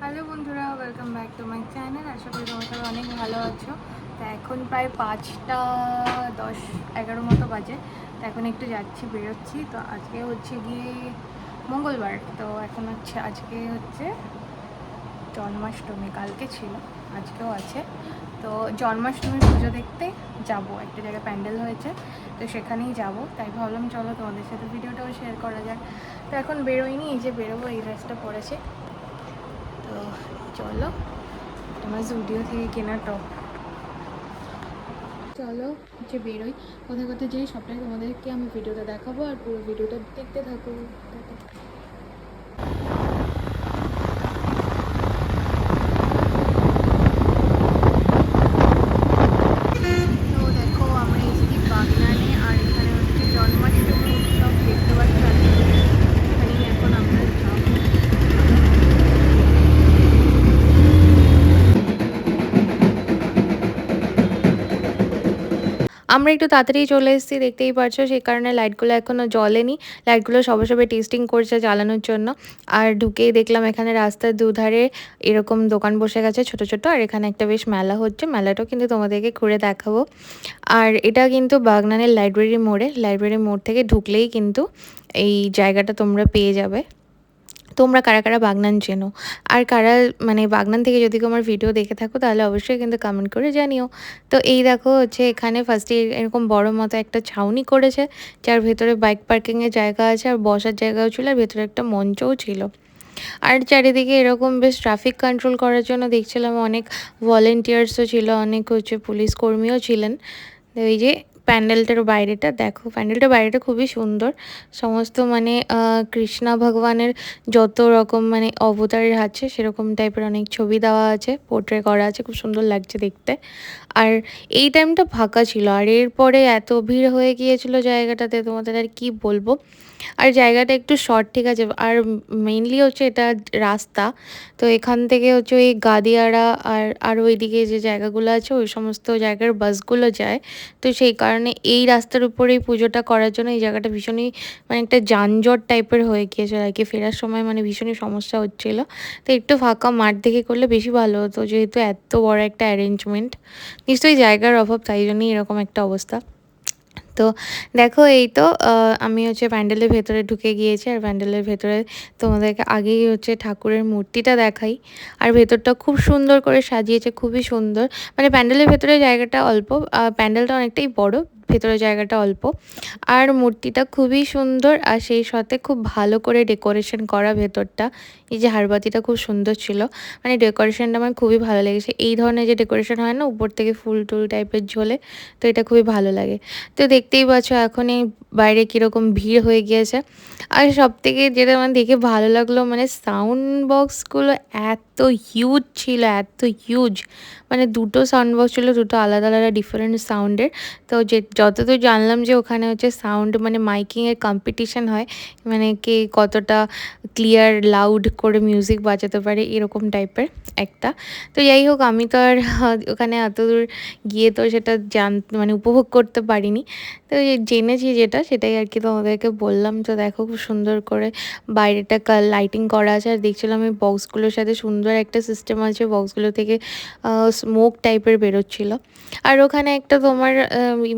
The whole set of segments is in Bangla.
হ্যালো বন্ধুরা welcome back to my channel আশা করি তোমার অনেক ভালো আছো। তা এখন প্রায় পাঁচটা দশ, এগারো মতো বাজে। তা এখন একটু যাচ্ছি, বেরোচ্ছি। তো আজকে হচ্ছে গিয়ে মঙ্গলবার। তো এখন হচ্ছে, আজকে হচ্ছে জন্মাষ্টমী, কালকে ছিল, আজকেও আছে। তো জন্মাষ্টমীর পুজো দেখতে যাব। একটা জায়গায় প্যান্ডেল হয়েছে, তো সেখানেই যাব। তাই ভাবলাম, চলো তোমাদের সাথে ভিডিওটাও শেয়ার করা যাক। তো এখন বেরোয়নি, এই যে বেরোবো, এই ড্রেসটা পরেছে। তো চলো, তোমার জুডিও থেকে কেনা টপ চলো যে বেরোই। কোথায় কোথায় যাই, সবটাই তোমাদেরকে আমি ভিডিওটা দেখাবো, আর পুরো ভিডিওটা দেখতে থাকো টাটা। তো দেখো আমরা এসেছি বাগনানে আর এখানে হচ্ছে জন্মাষ্টমী উৎসব দেখতে পাচ্ছি এখানেই এখন আমরা যাব আমরা একটু তাড়াতাড়ি চলে এসেছি, দেখতেই পারছ সেই কারণে লাইটগুলো এখনও জ্বলেনি। লাইটগুলো সবে সবে টেস্টিং করছে জ্বালানোর জন্য। আর ঢুকেই দেখলাম এখানে রাস্তার দুধারে এরকম দোকান বসে গেছে ছোট ছোট, আর এখানে একটা বেশ মেলা হচ্ছে। মেলাটাও কিন্তু তোমাদেরকে ঘুরে দেখাবো। আর এটা কিন্তু বাগনানের লাইব্রেরি মোড়ে। লাইব্রেরি মোড় থেকে ঢুকলেই কিন্তু এই জায়গাটা তোমরা পেয়ে যাবে। তোমরা কারা কারা বাগনান চেনো? আর কারা মানে বাগনান থেকে যদি আমার ভিডিও দেখে থাকো, তাহলে অবশ্যই কিন্তু কমেন্ট করে জানিও। তো এই দেখো হচ্ছে এখানে ফার্স্টে এরকম বড় মতো একটা ছাউনি করেছে, যার ভেতরে বাইক পার্কিংয়ের জায়গা আছে, আর বসার জায়গাও ছিল, আর ভেতরে একটা মঞ্চও ছিল। আর চারিদিকে এরকম বেশ ট্রাফিক কন্ট্রোল করার জন্য দেখছিলাম অনেক ভলেন্টিয়ার্সও ছিল, অনেক হচ্ছে পুলিশ কর্মীও ছিলেন। এই যে প্যান্ডেলটার বাইরেটা দেখো। প্যান্ডেলটার বাইরেটা খুবই সুন্দর। সমস্ত মানে কৃষ্ণা ভগবানের যত রকম মানে অবতারের আছে, সেরকম টাইপের অনেক ছবি দেওয়া আছে পোর্ট্রে করা আছে, খুব সুন্দর লাগছে দেখতে। আর এই টাইমটা ফাঁকা ছিল। আর এরপরে এত ভিড় হয়ে গিয়েছিল জায়গাটাতে, তোমাদের আর কি বলব? আর জায়গাটা একটু শর্ট ঠিক আছে? আর মেইনলি হচ্ছে এটা রাস্তা। তো এখান থেকে হচ্ছে ওই গাদিয়ারা আর আর ওইদিকে যে জায়গাগুলো আছে, ওই সমস্ত জায়গার বাসগুলো যায়। তো সেই কারণে এই রাস্তার উপরেই পুজোটা করার জন্য এই জায়গাটা ভীষণই মানে একটা যানজট টাইপের হয়ে গিয়েছিল আর কি। ফেরার সময় মানে ভীষণই সমস্যা হচ্ছিল। তো একটু ফাঁকা মাঠ দেখে করলে বেশি ভালো হতো, যেহেতু এত বড় একটা অ্যারেঞ্জমেন্ট নিশ্চয়ই জায়গার অভাব, তাই জন্যই এরকম একটা অবস্থা। তো দেখো এই তো আমি হচ্ছে প্যান্ডেলের ভেতরে ঢুকে গিয়েছি আর প্যান্ডেলের ভেতরে তোমাদেরকে আগেই হচ্ছে ঠাকুরের মূর্তিটা দেখাই। আর ভেতরটা খুব সুন্দর করে সাজিয়েছে, খুবই সুন্দর। মানে প্যান্ডেলের ভেতরে জায়গাটা অল্প প্যান্ডেলটা অনেকটাই বড় ভেতরে জায়গাটা অল্প। আর মূর্তিটা খুবই সুন্দর আর সেই সাথে খুব ভালো করে ডেকোরেশন করা ভেতরটা। এই যে হারবাতিটা খুব সুন্দর ছিল। মানে ডেকোরেশনটা আমার খুবই ভালো লেগেছে। এই ধরনের যে ডেকোরেশন হয় না, উপর থেকে ফুল টুল টাইপের ঝোলে, তো এটা খুবই ভালো লাগে। তো দেখতেই পাচ্ছ এখন এই বাইরে কীরকম ভিড় হয়ে গিয়েছে। আর সব থেকে যেটা আমার দেখে ভালো লাগল মানে সাউন্ড বক্সগুলো এত হিউজ ছিল, এত হিউজ মানে দুটো সাউন্ড বক্স ছিল, দুটো আলাদা আলাদা ডিফারেন্ট সাউন্ডের তো যে যতদূর জানলাম যে ওখানে হচ্ছে সাউন্ড মানে মাইকিংয়ের কম্পিটিশান হয় মানে কে কতটা ক্লিয়ার লাউড করে মিউজিক বাজাতে পারে এরকম টাইপের একটা। তো যাই হোক, আমি তো আর ওখানে এতদূর গিয়ে তো সেটা জান মানে উপভোগ করতে পারিনি। তো জেনেছি যেটা, সেটাই আর কি তোমাদেরকে বললাম তো দেখো খুব সুন্দর করে বাইরেটা লাইটিং করা আছে। আর দেখছিলাম এই বক্সগুলোর সাথে সুন্দর একটা সিস্টেম আছে বক্সগুলো থেকে স্মোক টাইপের বেরোচ্ছিল। আর ওখানে একটা তোমার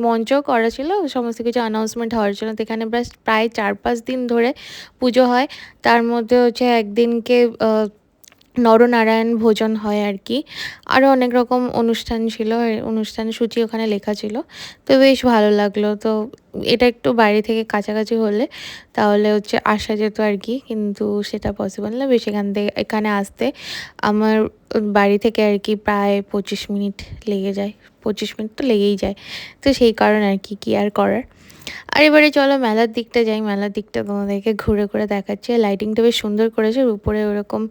মঞ্চ করা ছিল, সমস্ত কিছু অ্যানাউন্সমেন্ট হওয়ার জন্য। তো এখানে প্রায় চার পাঁচ দিন ধরে পুজো হয়। তার মধ্যে হচ্ছে একদিনকে নরনারায়ণ ভোজন হয় আর কি। আরও অনেক রকম অনুষ্ঠান ছিল অনুষ্ঠান সূচি ওখানে লেখা ছিল। তো বেশ ভালো লাগল। তো এটা একটু বাইরে থেকে কাছাকাছি হলে তাহলে হচ্ছে আসা যেত আর কি, কিন্তু সেটা পসিবল না। বেশ এখান থেকে, এখানে আসতে আমার বাড়ি থেকে আর কি প্রায় পঁচিশ মিনিট লেগে যায়, পঁচিশ মিনিট তো লেগেই যায়। তো সেই কারণে আর কি, কী আর করার? আর এবারে চলো, মেলার দিকটা যাই, মেলার দিকটা তোমাদেরকে ঘুরে ঘুরে দেখাচ্ছি। লাইটিংটা বেশ সুন্দর করেছে উপরে ওরকম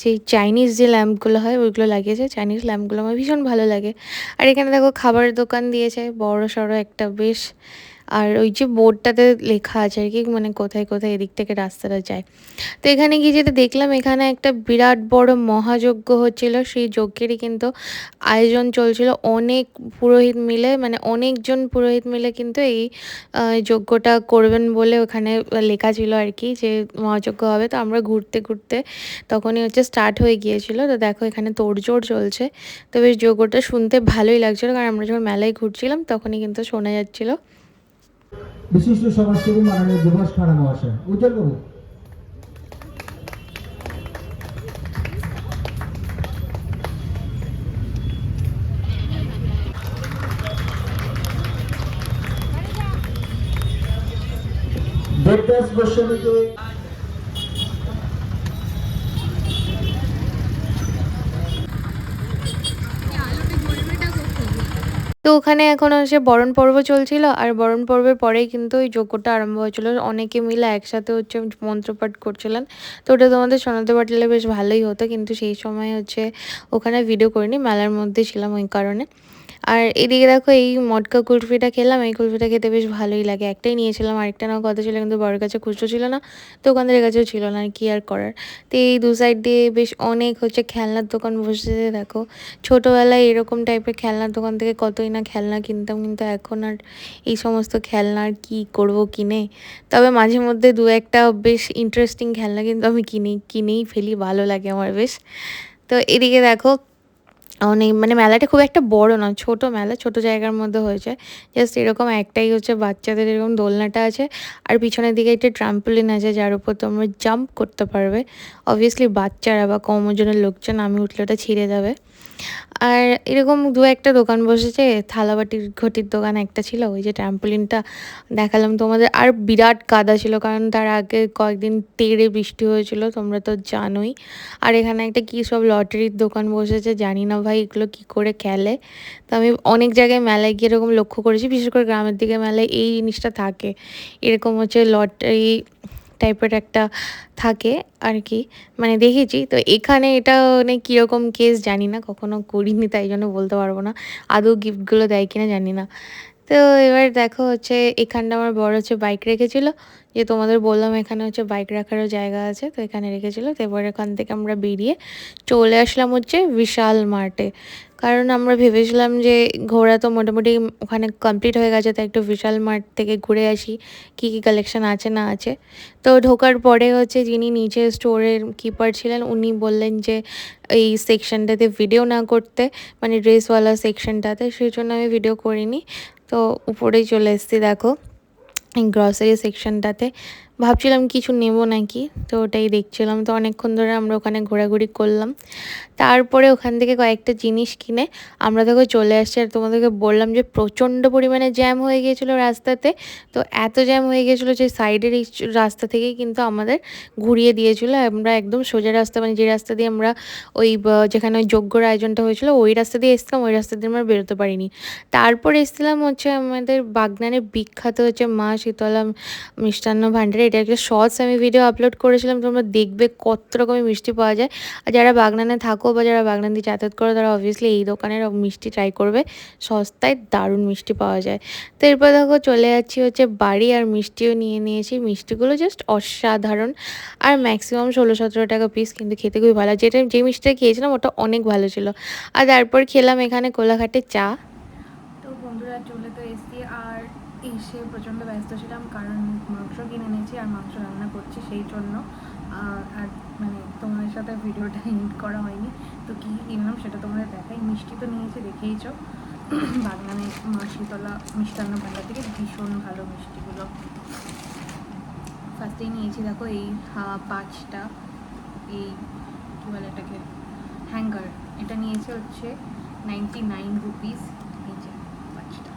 সেই চাইনিজ যে ল্যাম্পগুলো হয়, ওইগুলো লাগিয়েছে। চাইনিজ ল্যাম্পগুলো আমার ভীষণ ভালো লাগে। আর এখানে দেখো খাবারের দোকান দিয়েছে বড় সড়ো একটা বেশ আর ওই যে বোর্ডটাতে লেখা আছে আর কি মানে কোথায় কোথায় এদিক থেকে রাস্তাটা যায়। তো এখানে গিয়ে যেটা দেখলাম, এখানে একটা বিরাট বড় মহাযজ্ঞ হচ্ছিল, সেই যজ্ঞেরই কিন্তু আয়োজন চলছিল। অনেক পুরোহিত মিলে মানে অনেকজন পুরোহিত মিলে কিন্তু এই যজ্ঞটা করবেন বলে ওখানে লেখা ছিল আর কি, যে মহাযজ্ঞ হবে। তো আমরা ঘুরতে ঘুরতে তখনই হচ্ছে স্টার্ট হয়ে গিয়েছিল। তো দেখো এখানে তোড়জোড় চলছে। তো বেশ যজ্ঞটা শুনতে ভালোই লাগছিল, কারণ আমরা যখন মেলায় ঘুরছিলাম তখনই কিন্তু শোনা যাচ্ছিল। বিশিষ্ট সমাজসেবী মাননীয় দুভাষ খাড়া মহাশয়। উজ্জ্বল বাবু। দেবদাস গোস্বামীকে তো ওখানে এখন সে বরণ পর্ব চলছিল, আর বরণ পর্বের পরেই কিন্তু ওই যজ্ঞটা আরম্ভ হয়েছিল। অনেকে মিলে একসাথে হচ্ছে মন্ত্রপাঠ করছিলেন। তো ওটা তোমাদের শোনাতে পারলে বেশ ভালোই হতো, কিন্তু সেই সময় হচ্ছে ওখানে ভিডিও করিনি, মেলার মধ্যে ছিলাম ওই কারণে। আর এদিকে দেখো এই মটকা কুলফিটা খেলাম, এই কুলফিটা খেতে বেশ ভালোই লাগে। একটাই নিয়েছিলাম, আরেকটা নেওয়ার কথা ছিল, কিন্তু বড়ের কাছে খুচরো ছিল না দোকানদারের কাছেও ছিল না আর কি আর করার। তো এই দু সাইড দিয়ে বেশ অনেক হচ্ছে খেলনার দোকান বসেছে, দেখো। ছোটোবেলায় এরকম টাইপের খেলনার দোকান থেকে কতই না খেলনা কিনতাম, কিন্তু এখন আর এই সমস্ত খেলনা আর কী করব কিনে? তবে মাঝে মধ্যে দু একটা বেশ ইন্টারেস্টিং খেলনা কিন্তু আমি কিনে, কিনেই ফেলি, ভালো লাগে আমার বেশ। তো এদিকে দেখো অনেক মানে মেলাটা খুব একটা বড় না, ছোট মেলা, ছোট জায়গার মধ্যে হয়েছে। জাস্ট এরকম একটাই হচ্ছে বাচ্চাদের এরকম দোলনাটা আছে। আর পিছনের দিকে একটা ট্রাম্পলিন আছে, যার উপর তোমরা জাম্প করতে পারবে। অবভিয়াসলি বাচ্চারা বা কম ওজনের লোকজন, আমি উঠলে ওটা ছিঁড়ে যাবে। আর এরকম দু একটা দোকান বসেছে, থালাবাটির ঘটির দোকান একটা ছিল, ওই যে ট্রাম্পলিনটা দেখালাম তোমাদের। আর বিরাট কাদা ছিল, কারণ তার আগে কয়েকদিন তেড়ে বৃষ্টি হয়েছিল, তোমরা তো জানোই। আর এখানে একটা কী সব লটারির দোকান বসেছে, জানি না ভাই এগুলো কী করে খেলে। তো আমি অনেক জায়গায় মেলায় গিয়ে এরকম লক্ষ্য করেছি, বিশেষ করে গ্রামের দিকে মেলায় এই জিনিসটা থাকে। এরকম হচ্ছে লটারি টাইপের একটা থাকে আর কি মানে দেখেছি, তো এখানে এটা মানে কীরকম কেস জানি না, কখনো করিনি, তাই জন্য বলতে পারব না। আদৌ গিফটগুলো দেয় কিনা জানি না। তো এবার দেখো হচ্ছে এখানটা আমার বড় হচ্ছে বাইক রেখেছিল। যে তোমাদের বললাম এখানে হচ্ছে বাইক রাখারও জায়গা আছে, তো এখানে রেখেছিল। তো এবার এখান থেকে আমরা বেরিয়ে চলে আসলাম হচ্ছে বিশাল মার্টে কারণ আমরা ভেবেছিলাম যে ঘোরা তো মোটামুটি ওখানে কমপ্লিট হয়ে গেছে, তাই একটু বিশাল মার্ট থেকে ঘুরে আসি, কী কী কালেকশন আছে না আছে। তো ঢোকার পরে হচ্ছে যিনি নিচে স্টোরের কিপার ছিলেন, উনি বললেন যে এই সেকশনটাতে ভিডিও না করতে মানে ড্রেসওয়ালা সেকশনটাতে সেই জন্য আমি ভিডিও করিনি। তো উপরেই চলে এসেছি দেখো গ্রসারি সেকশনটাতে ভাবছিলাম কিছু নেব নাকি, তো ওটাই দেখছিলাম। তো অনেকক্ষণ ধরে আমরা ওখানে ঘোরাঘুরি করলাম। তারপরে ওখান থেকে কয়েকটা জিনিস কিনে আমরা দেখো চলে আসছি। আর তোমাদেরকে বললাম যে প্রচণ্ড পরিমাণে জ্যাম হয়ে গিয়েছিল রাস্তাতে। তো এত জ্যাম হয়ে গিয়েছিল যে সাইডের রাস্তা থেকেই কিন্তু আমাদের ঘুরিয়ে দিয়েছিলো। আমরা একদম সোজা রাস্তা মানে যে রাস্তা দিয়ে আমরা ওই যেখানে ওই যজ্ঞর আয়োজনটা হয়েছিল, ওই রাস্তা দিয়ে এসছিলাম, ওই রাস্তা দিয়ে আমরা বেরোতে পারিনি। তারপর এসেছিলাম হচ্ছে আমাদের বাগনানের বিখ্যাত হচ্ছে মা শীতলা মিষ্টান্ন ভাণ্ডারে এটা একটা শর্টস আমি ভিডিও আপলোড করেছিলাম, তোমরা দেখবে কত রকমের মিষ্টি পাওয়া যায়। আর যারা বাগনানে থাকো বা যারা বাগনান দিয়ে যাতায়াত করো, তারা অবভিয়াসলি এই দোকানের মিষ্টি ট্রাই করবে। সস্তায় দারুণ মিষ্টি পাওয়া যায়। তো এরপর দেখো চলে যাচ্ছি হচ্ছে বাড়ি, আর মিষ্টিও নিয়ে নিয়েছি। মিষ্টিগুলো জাস্ট অসাধারণ। আর ম্যাক্সিমাম ষোলো সতেরো টাকা পিস কিন্তু খেতে খুবই ভালো। যেটা, যে মিষ্টিটা খেয়েছিলাম, ওটা অনেক ভালো ছিল। আর তারপর খেলাম এখানে কোলাঘাটে চা। তো বন্ধুরা, চলে তো এসছি। আর এসে প্রচণ্ড ব্যস্ত ছিলাম, কারণ মাংস কিনে এনেছি আর মাংস রান্না করছি সেই জন্য। আর মানে তোমাদের সাথে ভিডিওটা এডিট করা হয়নি। তো কী কিনলাম সেটা তোমাদের দেখাই। মিষ্টি তো নিয়েছি, দেখেইছ। বাগনানে শীতলা মিষ্টান্ন ভাণ্ডার থেকে ভীষণ ভালো মিষ্টিগুলো। ফার্স্টেই নিয়েছি, দেখো এই পাঁচটা। এই, কী বলে এটাকে? হ্যাঙ্গার এটা নিয়েছে হচ্ছে নাইনটি নাইন রুপিস এই যে, পাঁচটা।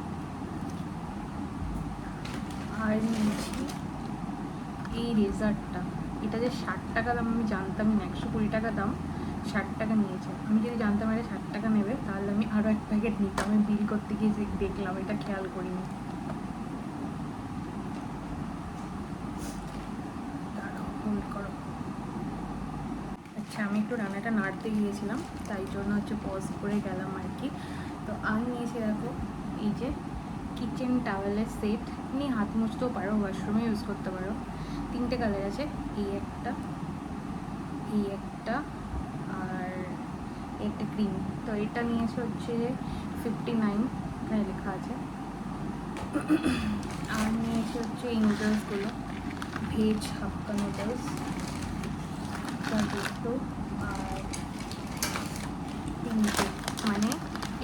আর নিয়েছি এই রেজারটা এটা যে ষাট টাকা দাম আমি জানতামই না, একশো কুড়ি টাকা দাম, ষাট টাকা নিয়েছে। আমি যদি জানতাম এটা ষাট টাকা নেবে, তাহলে আমি আরও এক প্যাকেট নিতাম। আমি বিল করতে গিয়ে দেখলাম, এটা খেয়াল করিনি। আচ্ছা আমি একটু রান্নাটা নাড়তে গিয়েছিলাম, তাই জন্য হচ্ছে পজ করে গেলাম আর কি। তো আমি নিয়েছি দেখো, এই যে কিচেন টাওয়েলের সেট নিয়ে হাত মুছতেও পারো ওয়াশরুমে ইউজ করতে পারো। তিনটে কালার আছে, এই একটা এই একটা, আর একটা ক্রিম তো এটা নিয়েছে হচ্ছে ফিফটি নাইন এখানে লেখা আছে। আর নিয়েছে হচ্ছে এই নুডলসগুলো ভেজ হাক্কা নুডলস আর তিনটে। মানে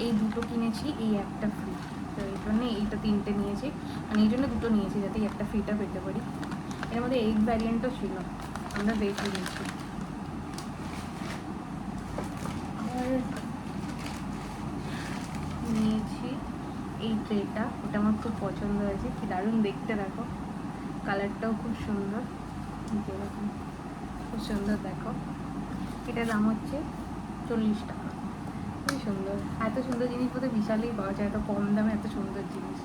এই দুটো কিনেছি, এই একটা ফ্রি তো এই জন্য এইটা তিনটে নিয়েছি। মানে এই জন্য দুটো নিয়েছি, যাতে একটা ফ্রিটা পেতে পারি। এর মধ্যে এগ ভ্যারিয়েন্টও ছিল। আমরা ভেজ নিয়েছি নিয়েছি এই ট্রেটা এটা আমার খুব পছন্দ হয়েছে। কি দারুণ দেখতে দেখো। কালারটাও খুব সুন্দর। যেরকম খুব সুন্দর দেখো। এটার দাম হচ্ছে চল্লিশ টাকা। খুবই সুন্দর। এত সুন্দর জিনিস বোধহয় বিশালেই পাওয়া যায়। এত কম দামে এত সুন্দর জিনিস।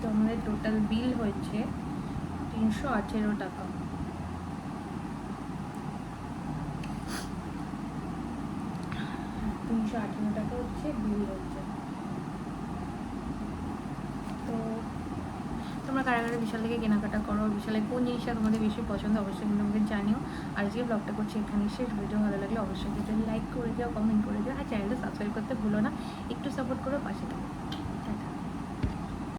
তো আমাদের টোটাল বিল হচ্ছে তিনশো আঠেরো টাকা। তিনশো আঠেরো টাকা হচ্ছে বিল হচ্ছে তো তোমরা কারা কারা বিশাল থেকে কেনাকাটা করো, বিশালে কোন জিনিসটা তোমাদের বেশি পছন্দ অবশ্যই কিন্তু আমাকে জানিও। আর আজকে ব্লগটা করছি এখানে শেষ। ভিডিও ভালো লাগলে অবশ্যই কিন্তু লাইক করে দিও কমেন্ট করে দিও। আর চ্যানেলটা সাবস্ক্রাইব করতে ভুলো না, একটু সাপোর্ট করো, পাশে থাকো।